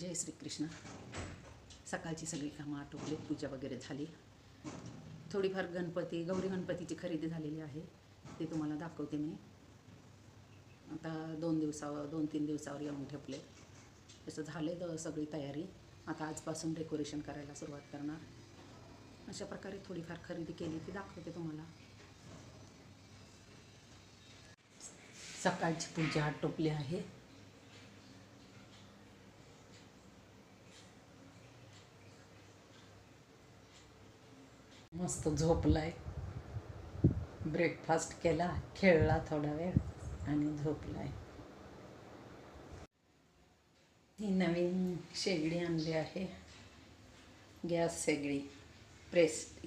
जय श्रीकृष्ण. सकाळची सगळी कामं आटोपली पूजा वगैरे झाली. थोडीफार गणपती गौरी गणपतीची खरेदी झालेली आहे. ती तुम्हाला दाखवते मी. आता दोन दिवसावर दोन तीन दिवसावर येऊन ठेपले. तसं झाले तर सगळी तयारी. आता आजपासून डेकोरेशन करायला सुरुवात करणार. अशा प्रकारे थोडीफार खरेदी केली ती दाखवते तुम्हाला. सकाळची पूजा आटोपली आहे. मस्त झोपलाय. ब्रेकफास्ट केला खेळला थोडा वेळ आणि झोपलाय. ही नवीन शेगडी आणली आहे. गॅस शेगडी प्रेस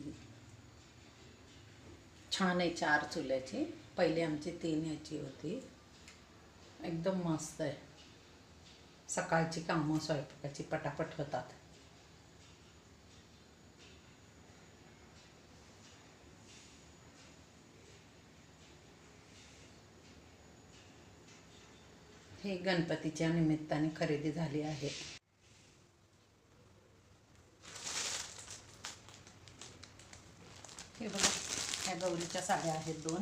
छान आहे चार चुल्याची. पहिले आमची तीन याची होती. एकदम मस्त आहे. सकाळची कामं स्वयंपाकाची पटापट होतात. हे गणपतीच्या निमित्ताने खरेदी झाली आहे. हे बघा ह्या गौरीच्या साड्या आहेत दोन.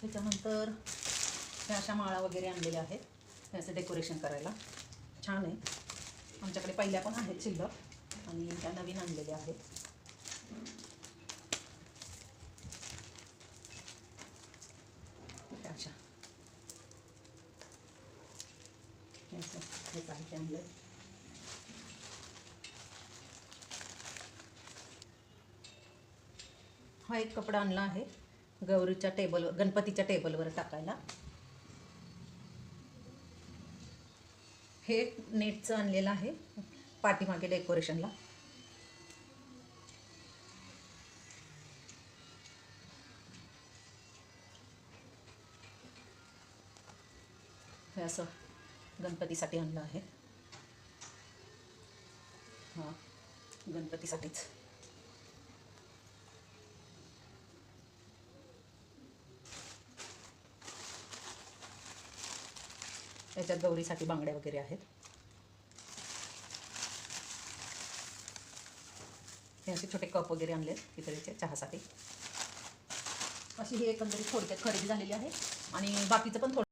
त्याच्यानंतर ह्या अशा माळा वगैरे आणलेल्या आहेत त्याचं डेकोरेशन करायला. छान आहे. आमच्याकडे पहिल्या पण आहेत शिल्लक आणि त्या नवीन आणलेल्या आहेत अशा हे पाहिजे आणलं हा एक कपडा आणला आहे. गौरीच्या टेबलवर गणपतीच्या टेबलवर टाकायला. हे नेटचं आणलेलं आहे. पाठीमागे डेकोरेशनला हे असं गणपतीसाठी आणलं आहे. हां गणपतीसाठीच. त्याच्यात गौरीसाठी बांगड्या वगैरे आहेत. हे असे छोटे कप वगैरे आणले तिकडेचे चहासाठी. अशी ही एकंदरीत थोडक्यात खरेदी झालेली आहे. आणि बाकीचं पण थोडं